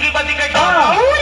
की बात इकट्ठा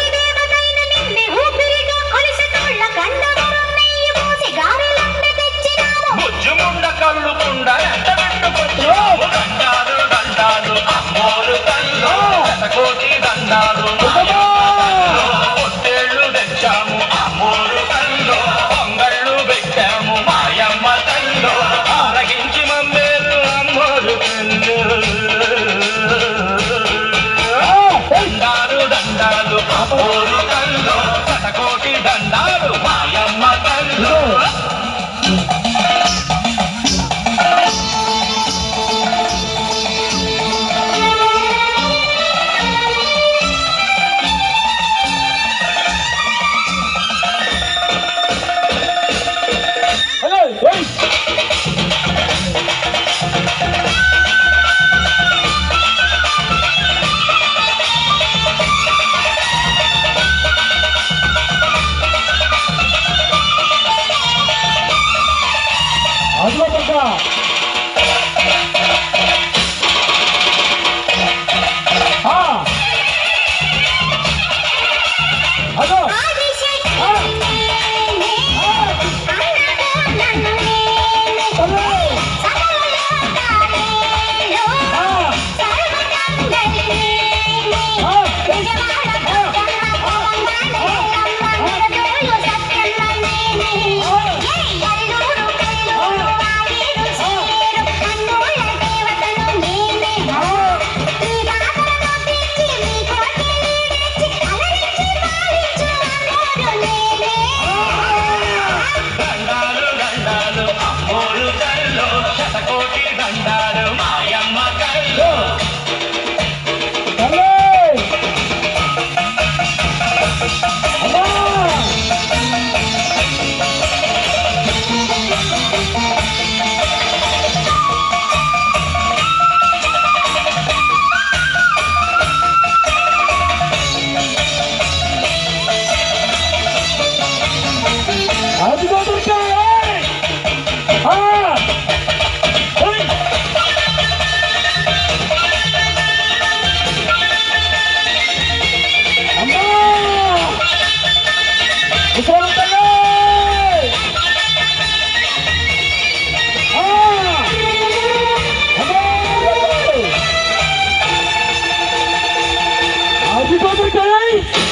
guys.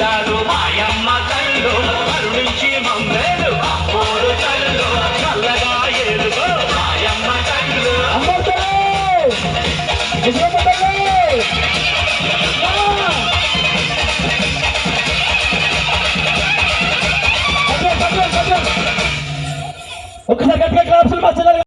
శతకోటి మాయమ్మ కళ్ళు కరుణించి మమ్మేలు